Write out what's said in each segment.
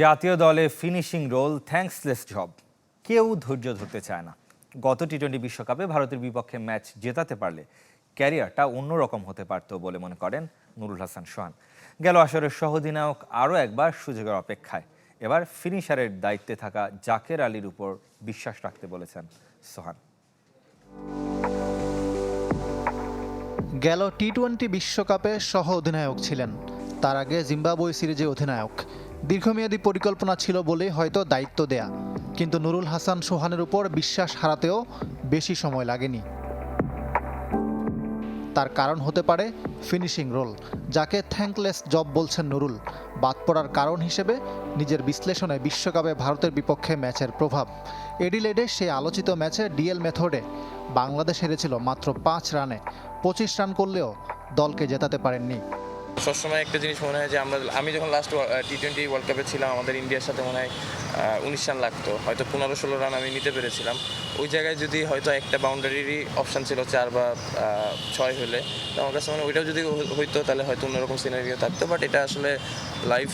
জাতীয় দলে finishing role থ্যাঙ্কসলেস job কেউ ধৈর্য ধরতে চায় না। গত টি টোয়েন্টি বিশ্বকাপে ভারতের বিপক্ষে ম্যাচ জেতাতে পারলে ক্যারিয়ারটা অন্যরকম হতে পারত বলে মনে করেন নুরুল হাসান সোহান। গেল আসরের সহধিনায়ক আরও একবার সুযোগের অপেক্ষায়। এবার ফিনিশারের দায়িত্বে থাকা জাকের আলীর উপর বিশ্বাস রাখতে বলেছেন সোহান। গেল টি টোয়েন্টি বিশ্বকাপে সহ অধিনায়ক ছিলেন। তার আগে জিম্বাবুয়ে সিরিজে অধিনায়ক। দীর্ঘমেয়াদী পরিকল্পনা ছিল বলে হয়তো দায়িত্ব দেয়া। কিন্তু নুরুল হাসান সোহানের উপর বিশ্বাস হারাতেও বেশি সময় লাগেনি। তার কারণ হতে পারে ফিনিশিং রোল, যাকে থ্যাঙ্কলেস জব বলছেন নুরুল। বাদ পড়ার কারণ হিসেবে নিজের বিশ্লেষণে বিশ্বকাপে ভারতের বিপক্ষে ম্যাচের প্রভাব। এডিলেডে সেই আলোচিত ম্যাচে ডিএল মেথডে বাংলাদেশ হেরেছিল মাত্র পাঁচ রানে। পঁচিশ রান করলেও দলকে জেতাতে পারেননি। সবসময় একটা জিনিস মনে হয় যে আমরা, আমি যখন লাস্ট টি টোয়েন্টি ওয়ার্ল্ড কাপে ছিলাম, আমাদের ইন্ডিয়ার সাথে মনে হয় উনিশ রান লাগতো। হয়তো পনেরো ষোলো রান আমি নিতে পেরেছিলাম। ওই জায়গায় যদি হয়তো একটা বাউন্ডারিরই অপশান ছিল চার বা ছয় হলে, তো আমার কাছে মানে ওইটাও যদি হইতো, তাহলে হয়তো অন্যরকম সিনারিও থাকতো বাট এটা আসলে লাইফ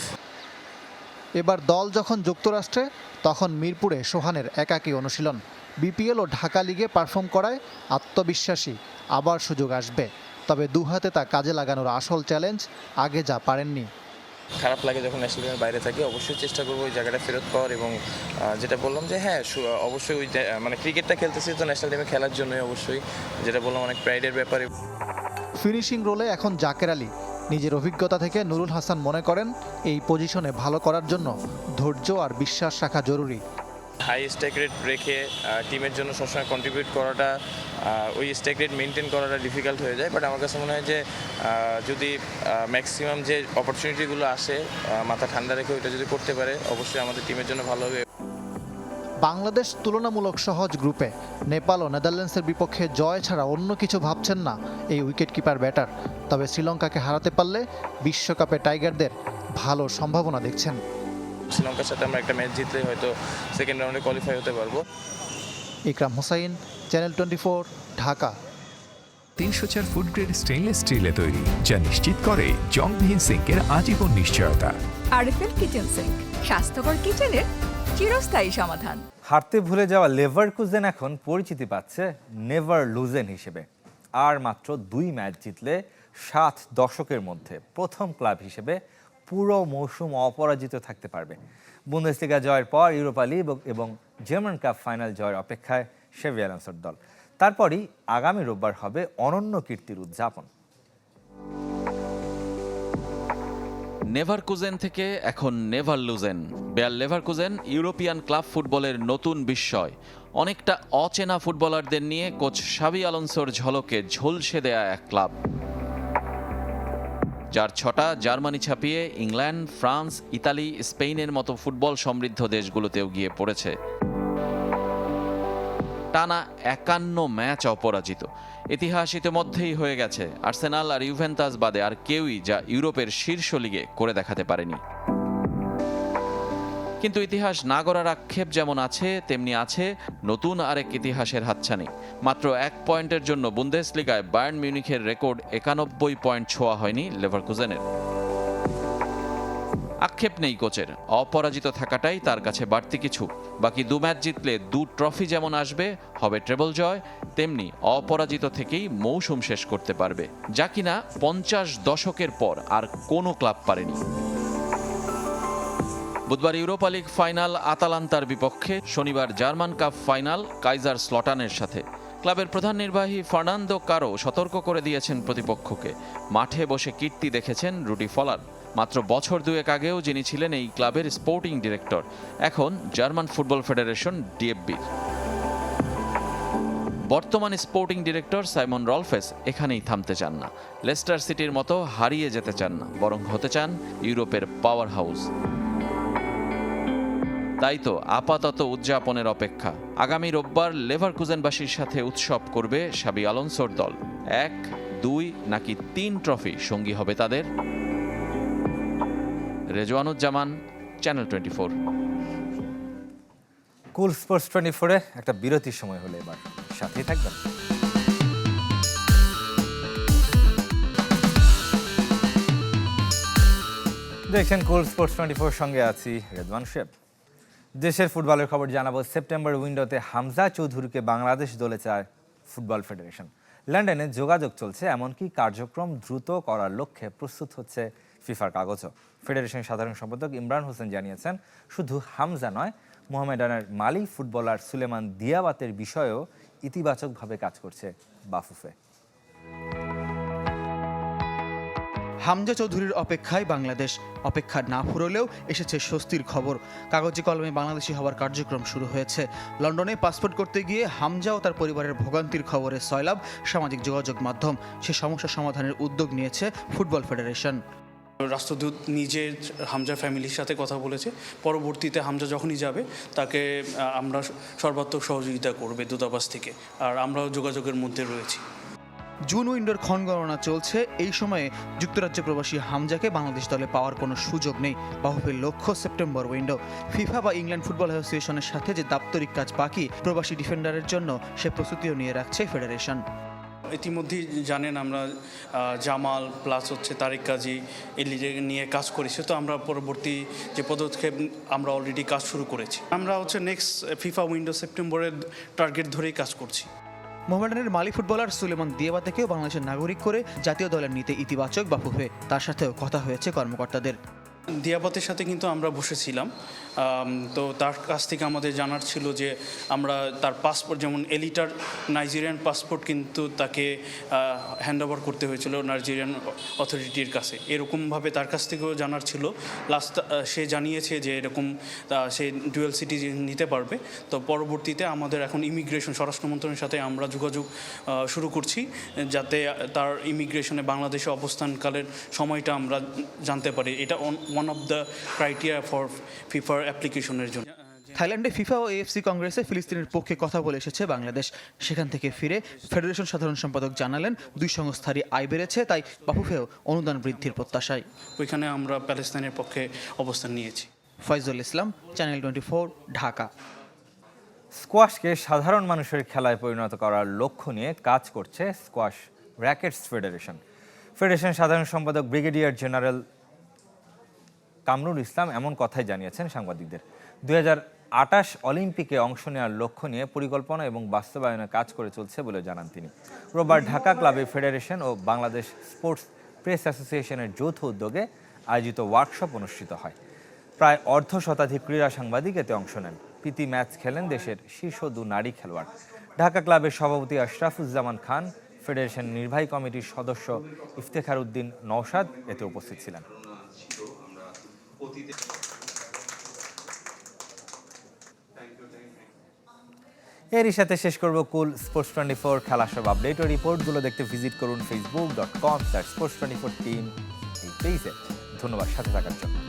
এবার দল যখন যুক্তরাষ্ট্রে, তখন মিরপুরে সোহানের একাকী অনুশীলন। বিপিএল ও ঢাকা লিগে পারফর্ম করায় আত্মবিশ্বাসী। আবার সুযোগ আসবে। তবে দু হাতে তা কাজে লাগানোর আসল চ্যালেঞ্জ আগে যা পারেননি। খারাপ লাগে যখন ন্যাশনাল টিমের বাইরে থাকি অবশ্যই চেষ্টা করব ওই জায়গাটা ফেরত পাওয়ার এবং যেটা বললাম যে হ্যাঁ অবশ্যই ওই মানে ক্রিকেটটা খেলতেছি তো ন্যাশনাল টিমে খেলার জন্যই অবশ্যই যেটা বললাম অনেক প্রাইডের ব্যাপারে। ফিনিশিং রোলে এখন জাকের আলী। নিজের অভিজ্ঞতা থেকে নুরুল হাসান মনে করেন এই পজিশনে ভালো করার জন্য ধৈর্য আর বিশ্বাস রাখা জরুরি। হাই স্ট্যাক রেট রেখে টিমের জন্য সবসময় কন্ট্রিবিউট করাটা ওই স্ট্যাক রেট মেনটেন করাটা ডিফিকাল্ট হয়ে যায়। বাট আমার কাছে মনে হয় যে যদি ম্যাক্সিমাম যে অপরচুনিটিগুলো আসে মাথা ঠান্ডা রেখে ওইটা যদি করতে পারে, অবশ্যই আমাদের টিমের জন্য ভালো হবে। বাংলাদেশ তুলনামূলক সহজ গ্রুপে নেপাল ও নেদারল্যান্ডসের বিপক্ষে জয় ছাড়া অন্য কিছু ভাবছেন না এই উইকেট কিপার ব্যাটার তবে শ্রীলঙ্কাকে হারাতে পারলে বিশ্বকাপে টাইগারদের ভালো সম্ভাবনা দেখছেন। শ্রীলঙ্কার সাথে আমরা একটা ম্যাচ জিতলে হয়তো সেকেন্ড রাউন্ডে কোয়ালিফাই হতে পারব। Ikram Hossain channel twenty Dhaka. তিনশো চার ফুড গ্রেড স্টেনলেস স্টিলে তৈরি যা নিশ্চিত করে জংবিহীন সিঙ্কের আজীবন নিশ্চয়তা। আরএফএল কিচেন সিঙ্ক স্বাস্থ্যকর কিচেনের চিরস্থায়ী সমাধান। হারতে ভুলে যাওয়া লেভারকুজেন এখন পরিচিতি পাচ্ছে নেভার লুজেন হিসেবে। আর মাত্র দুই ম্যাচ জিতলে সাত দশকের মধ্যে প্রথম ক্লাব হিসেবে পুরো মৌসুম অপরাজিত থাকতে পারবে। বুন্দেসলিগা জয়ের পর ইউরোপা লিগ এবং জার্মান কাপ ফাইনাল জয়ের অপেক্ষায় অ্যালান্সোর দল। তারপরই আগামী রোববার হবে অনন্য কীর্তির উদযাপন। নেভারকুজেন থেকে এখন Neverlusen Bayer Leverkusen European club ফুটবলের নতুন বিস্ময়। অনেকটা অচেনা ফুটবলারদের নিয়ে কোচ সাবি আলোনসোর ঝলকে ঝলসে দেয়া এক ক্লাব। যার ছটা জার্মানি ছাপিয়ে ইংল্যান্ড, ফ্রান্স, ইতালি, স্পেনের মতো ফুটবল সমৃদ্ধ দেশগুলোতেও গিয়ে পড়েছে। টানা একান্ন ম্যাচ অপরাজিত। ইতিহাস ইতিমধ্যেই হয়ে গেছে। আর্সেনাল আর ইউভেন্তাস বাদে আর কেউই যা ইউরোপের শীর্ষ লিগে করে দেখাতে পারেনি। কিন্তু ইতিহাস না গড়ার আক্ষেপ যেমন আছে, তেমনি আছে নতুন আরেক ইতিহাসের হাতছানি। মাত্র এক পয়েন্টের জন্য বুন্দেসলিগায় বায়ার্ন মিউনিখের রেকর্ড একানব্বই পয়েন্ট ছোঁয়া হয়নি লেভারকুজেনের। আক্ষেপ নেই কোচের। অপরাজিত থাকাটাই তার কাছে বাড়তি কিছু। বাকি দু ম্যাচ জিতলে দু ট্রফি যেমন আসবে, হবে ট্রেবল জয়, তেমনি অপরাজিত থেকেই মৌসুম শেষ করতে পারবে। যা কিনা পঞ্চাশ দশকের পর আর কোনো ক্লাব পারেনি। বুধবার ইউরোপা লিগ ফাইনাল আতালান্তার বিপক্ষে শনিবার জার্মান কাপ ফাইনাল কাইজার স্লটানের সাথে। ক্লাবের প্রধান নির্বাহী ফার্নান্দো কারও সতর্ক করে দিয়েছেন প্রতিপক্ষকে। মাঠে বসে কীর্তি দেখেছেন রুডি ফলার। মাত্র বছর দুয়েক আগেও যিনি ছিলেন এই ক্লাবের স্পোর্টিং ডিরেক্টর। এখন জার্মান ফুটবল ফেডারেশন ডিএফবির বর্তমান স্পোর্টিং ডিরেক্টর সাইমন রলফেস এখানেই থামতে চান না। লেস্টার সিটির মতো হারিয়ে যেতে চান না, বরং হতে চান ইউরোপের পাওয়ার হাউস। তাই তো আপাতত উদযাপনের অপেক্ষা। আগামী রোববার লেভারকুজেনবাসীর সাথে উৎসব করবে সাবি আলোনসোর দল। এক, দুই, নাকি তিন ট্রফি সঙ্গী হবে তাদের? রেজওয়ানুজ্জামান চ্যানেল টোয়েন্টি ফোর কুল স্পোর্টস টোয়েন্টি ফোরে একটা বিরতির সময় হলে এবার। সাথেই থাকবেন। দেখছেন কুল স্পোর্টস টোয়েন্টি ফোর সঙ্গে আছি রেদওয়ান শেব দেশের ফুটবলের খবর জানাব। সেপ্টেম্বর উইন্ডোতে হামজা চৌধুরীকে বাংলাদেশ দলে চায় ফুটবল ফেডারেশন। লন্ডনে যোগাযোগ চলছে, এমনকি কার্যক্রম দ্রুত করার লক্ষ্যে প্রস্তুত হচ্ছে ফিফার কাগজও। ফেডারেশন সাধারণ সম্পাদক ইমরান হোসেন জানিয়েছেন, শুধু হামজা নয়, মোহামেডানের মালি ফুটবলার সুলেমান দিয়াবাতের বিষয়েও ইতিবাচকভাবে কাজ করছে বাফুফে। হামজা চৌধুরীর অপেক্ষায় বাংলাদেশ অপেক্ষা না ফুরলেও এসেছে স্বস্তির খবর। কাগজে কলমে বাংলাদেশি হওয়ার কার্যক্রম শুরু হয়েছে। লন্ডনে পাসপোর্ট করতে গিয়ে হামজা ও তার পরিবারের ভোগান্তির খবরে সয়লাভ সামাজিক যোগাযোগ মাধ্যম। সে সমস্যা সমাধানের উদ্যোগ নিয়েছে ফুটবল ফেডারেশন। রাষ্ট্রদূত নিজে হামজার ফ্যামিলির সাথে কথা বলেছে। পরবর্তীতে হামজা যখনই যাবে, তাকে আমরা সর্বাত্মক সহযোগিতা করবে দূতাবাস থেকে। আর আমরাও যোগাযোগের মধ্যে রয়েছি। জুন উইন্ডোর ক্ষণগণনা চলছে। এই সময়ে যুক্তরাজ্য প্রবাসী হামজাকে বাংলাদেশ দলে পাওয়ার কোনো সুযোগ নেই। বাহুফের লক্ষ্য সেপ্টেম্বর উইন্ডো। ফিফা বা ইংল্যান্ড ফুটবল অ্যাসোসিয়েশনের সাথে যে দাপ্তরিক কাজ বাকি, প্রবাসী ডিফেন্ডারের জন্য সে প্রস্তুতিও নিয়ে রাখছে ফেডারেশন। ইতিমধ্যেই জানেন আমরা জামাল প্লাস হচ্ছে তারিক কাজী এই নিয়ে কাজ করেছি। তো আমরা পরবর্তী যে পদক্ষেপ, আমরা অলরেডি কাজ শুরু করেছি। আমরা হচ্ছে নেক্সট ফিফা উইন্ডো সেপ্টেম্বরের টার্গেট ধরেই কাজ করছি। মোহামেডানের মালি ফুটবলার সুলেমান দিয়াবাতেকেও বাংলাদেশের নাগরিক করে জাতীয় দলের নিতে ইতিবাচক বাফুফে তার সাথেও কথা হয়েছে কর্মকর্তাদের। দিয়াবাতের সাথে কিন্তু আমরা বসেছিলাম। তো তার কাছ থেকে আমাদের জানার ছিল যে আমরা তার পাসপোর্ট যেমন এলিটার নাইজেরিয়ান পাসপোর্ট কিন্তু তাকে হ্যান্ড ওভার করতে হয়েছিল নাইজেরিয়ান অথরিটির কাছে। এরকমভাবে তার কাছ থেকেও জানার ছিল। লাস্ট সে জানিয়েছে যে এরকম সে ডুয়েল সিটি নিতে পারবে। তো পরবর্তীতে আমাদের এখন ইমিগ্রেশন স্বরাষ্ট্র মন্ত্রণের সাথে আমরা যোগাযোগ শুরু করছি, যাতে তার ইমিগ্রেশনে বাংলাদেশে অবস্থানকালের সময়টা আমরা জানতে পারি। এটা one of the criteria for ফিফার অ্যাপ্লিকেশনের জন্য। থাইল্যান্ডে ফিফা ও এএফসি কংগ্রেসে ফিলিস্তিনের পক্ষে কথা বলে এসেছে বাংলাদেশ। সেখান থেকে ফিরে ফেডারেশন সাধারণ সম্পাদক জানালেন দুই সংস্থারই আয় বেড়েছে তাই বাফুফেও অনুদান বৃদ্ধির প্রত্যাশায়। ওইখানে আমরা প্যালেস্তাইনের পক্ষে অবস্থান নিয়েছি। Foyzul Islam channel twenty four Dhaka. স্কোয়াশকে সাধারণ মানুষের খেলায় পরিণত করার লক্ষ্য নিয়ে কাজ করছে স্কোয়াশ র্যাকেটস ফেডারেশন। ফেডারেশন সাধারণ সম্পাদক ব্রিগেডিয়ার জেনারেল কামরুল ইসলাম এমন কথাই জানিয়েছেন সাংবাদিকদের। দুই আটাশ অলিম্পিকে অংশ নেওয়ার লক্ষ্য নিয়ে পরিকল্পনা এবং বাস্তবায়নে কাজ করে চলছে বলে জানান তিনি। রোববার ঢাকা ক্লাবে ফেডারেশন ও বাংলাদেশ স্পোর্টস প্রেস অ্যাসোসিয়েশনের যৌথ উদ্যোগে আয়োজিত ওয়ার্কশপ অনুষ্ঠিত হয়। প্রায় অর্ধ শতাধিক ক্রীড়া সাংবাদিক এতে অংশ নেন। প্রীতি ম্যাচ খেলেন দেশের শীর্ষ দু নারী খেলোয়াড়। ঢাকা ক্লাবের সভাপতি আশরাফুজ্জামান খান, ফেডারেশন নির্বাহী কমিটির সদস্য ইফতেখার উদ্দিন নওশাদ এতে উপস্থিত ছিলেন। এরই সাথে শেষ করব কুল স্পোর্টস টোয়েন্টি ফোর খেলা সব আপডেট ও রিপোর্টগুলো দেখতে ভিজিট করুন Facebook dot com sports twenty four team এই পেজে ধন্যবাদ, সাথে থাকার জন্য।